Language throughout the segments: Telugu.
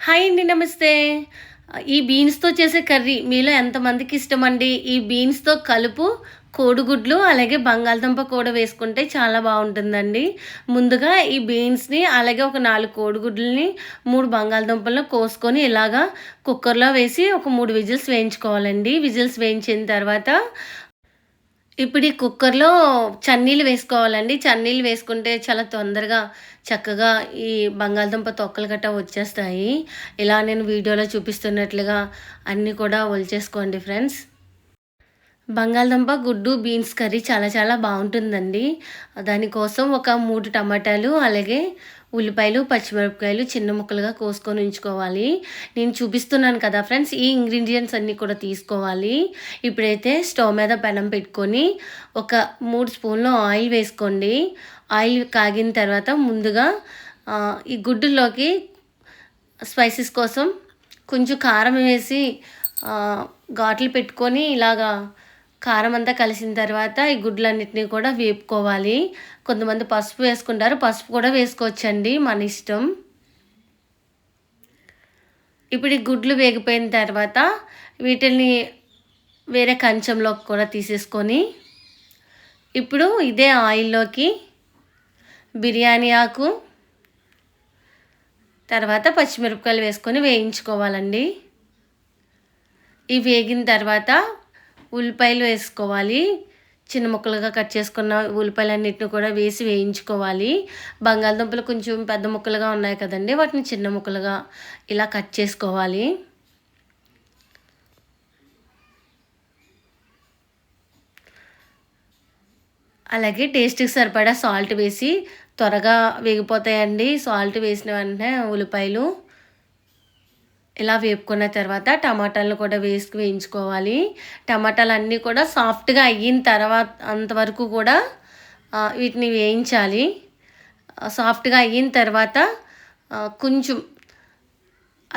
హాయ్ అండి నమస్తే. ఈ బీన్స్తో చేసే కర్రీ మీలో ఎంతమందికి ఇష్టమండి? ఈ బీన్స్తో కలుపు కోడిగుడ్లు అలాగే బంగాళదుంప కూడా వేసుకుంటే చాలా బాగుంటుందండి. ముందుగా ఈ బీన్స్ని అలాగే ఒక నాలుగు కోడిగుడ్లని మూడు బంగాళదుంపలను కోసుకొని ఇలాగా కుక్కర్లో వేసి ఒక మూడు విజిల్స్ వేయించుకోవాలండి. విజిల్స్ వేయించిన తర్వాత ఇప్పుడు ఈ కుక్కర్లో చన్నీళ్ళు వేసుకోవాలండి. చన్నీళ్ళు వేసుకుంటే చాలా తొందరగా చక్కగా ఈ బంగాళదుంప తొక్కలు గట్టా వచ్చేస్తాయి. ఇలా నేను వీడియోలో చూపిస్తున్నట్లుగా అన్నీ కూడా ఒలిచేసుకోండి ఫ్రెండ్స్. బంగాళదుంప గుడ్డు బీన్స్ కర్రీ చాలా చాలా బాగుంటుందండి. దానికోసం ఒక మూడు టమాటాలు అలాగే ఉల్లిపాయలు పచ్చిమిరపకాయలు చిన్న ముక్కలుగా కోసుకొని ఉంచుకోవాలి. నేను చూపిస్తున్నాను కదా ఫ్రెండ్స్ ఈ ఇంగ్రీడియంట్స్ అన్నీ కూడా తీసుకోవాలి. ఇప్పుడైతే స్టవ్ మీద పెనం పెట్టుకొని ఒక మూడు స్పూన్లు ఆయిల్ వేసుకోండి. ఆయిల్ కాగిన తర్వాత ముందుగా ఈ గుడ్డులోకి స్పైసెస్ కోసం కొంచెం కారం వేసి ఘాట్లు పెట్టుకొని ఇలాగా కారం అంతా కలిసిన తర్వాత ఈ గుడ్లన్నిటినీ కూడా వేపుకోవాలి. కొంతమంది పసుపు వేసుకుంటారు. పసుపు కూడా వేసుకోవచ్చండి మన ఇష్టం. ఇప్పుడు ఈ గుడ్లు వేగిపోయిన తర్వాత వీటిని వేరే కంచంలోకి కూడా తీసేసుకొని ఇప్పుడు ఇదే ఆయిల్లోకి బిర్యానీ ఆకు తర్వాత పచ్చిమిరపకాయలు వేసుకొని వేయించుకోవాలండి. ఇవి వేగిన తర్వాత ఉల్లిపాయలు వేసుకోవాలి. చిన్న ముక్కలుగా కట్ చేసుకున్న ఉల్లిపాయలన్నిటిని కూడా వేసి వేయించుకోవాలి. బంగాళదుంపలు కొంచెం పెద్ద ముక్కలుగా ఉన్నాయి కదండి వాటిని చిన్న ముక్కలుగా ఇలా కట్ చేసుకోవాలి. అలాగే టేస్ట్కి సరిపడా సాల్ట్ వేసి త్వరగా వేగిపోతాయండి. సాల్ట్ వేసిన వెంటనే ఉల్లిపాయలు ఇలా వేపుకున్న తర్వాత టమాటాలను కూడా వేసుకు వేయించుకోవాలి. టమాటాలు అన్నీ కూడా సాఫ్ట్గా అయిన తర్వాత అంతవరకు కూడా వీటిని వేయించాలి. సాఫ్ట్గా అయిన తర్వాత కొంచెం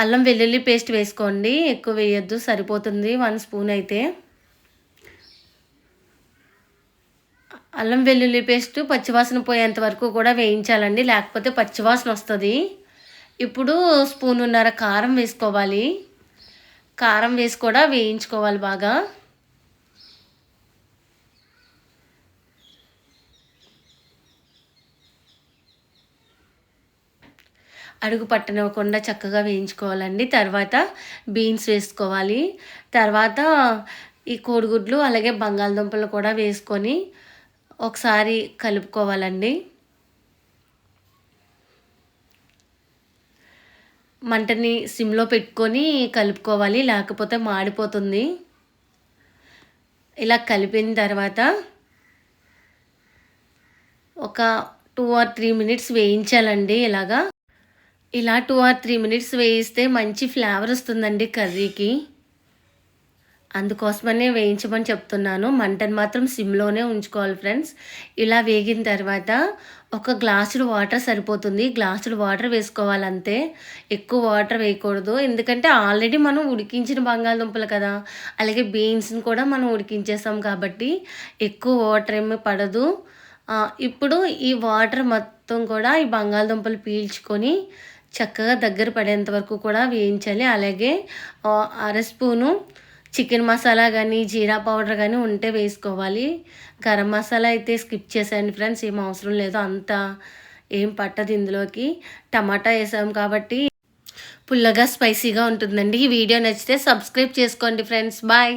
అల్లం వెల్లుల్లి పేస్ట్ వేసుకోండి. ఎక్కువ వేయొద్దు సరిపోతుంది వన్ స్పూన్ అయితే. అల్లం వెల్లుల్లి పేస్ట్ పచ్చివాసన పోయేంత వరకు కూడా వేయించాలండి. లేకపోతే పచ్చివాసన వస్తుంది. ఇప్పుడు స్పూన్ ఉన్నర కారం వేసుకోవాలి. కారం వేసి కూడా వేయించుకోవాలి బాగా. అడుగు పట్టనివ్వకుండా చక్కగా వేయించుకోవాలండి. తర్వాత బీన్స్ వేసుకోవాలి. తర్వాత ఈ కోడిగుడ్లు అలాగే బంగాళదుంపలు కూడా వేసుకొని ఒకసారి కలుపుకోవాలండి. మంటని సిమ్లో పెట్టుకొని కలుపుకోవాలి లేకపోతే మాడిపోతుంది. ఇలా కలిపిన తర్వాత ఒక టూ ఆర్ త్రీ మినిట్స్ వేయించాలండి ఇలాగా. ఇలా టూ ఆర్ త్రీ మినిట్స్ వేయిస్తే మంచి ఫ్లేవర్ వస్తుందండి కర్రీకి. అందుకోసమనే వేయించమని చెప్తున్నాను. మంటను మాత్రం సిమ్లోనే ఉంచుకోవాలి ఫ్రెండ్స్. ఇలా వేగిన తర్వాత ఒక గ్లాసుడు వాటర్ సరిపోతుంది. గ్లాసుడు వాటర్ వేసుకోవాలంతే. ఎక్కువ వాటర్ వేయకూడదు. ఎందుకంటే ఆల్రెడీ మనం ఉడికించిన బంగాళదుంపలు కదా. అలాగే బీన్స్ని కూడా మనం ఉడికించేసాం కాబట్టి ఎక్కువ వాటర్ ఏమీ పడదు. ఇప్పుడు ఈ వాటర్ మొత్తం కూడా ఈ బంగాళదుంపలు పీల్చుకొని చక్కగా దగ్గర పడేంత వరకు కూడా వేయించాలి. అలాగే అర స్పూను చికెన్ మసాలా కానీ జీరా పౌడర్ కానీ ఉంటే వేసుకోవాలి. గరం మసాలా అయితే స్కిప్ చేసాను ఫ్రెండ్స్ ఏం అవసరం లేదు. అంత ఏం పట్టదు ఇందులోకి. టమాటా వేసాం కాబట్టి పుల్లగా స్పైసీగా ఉంటుందండి. ఈ వీడియో నచ్చితే సబ్స్క్రైబ్ చేసుకోండి ఫ్రెండ్స్. బాయ్.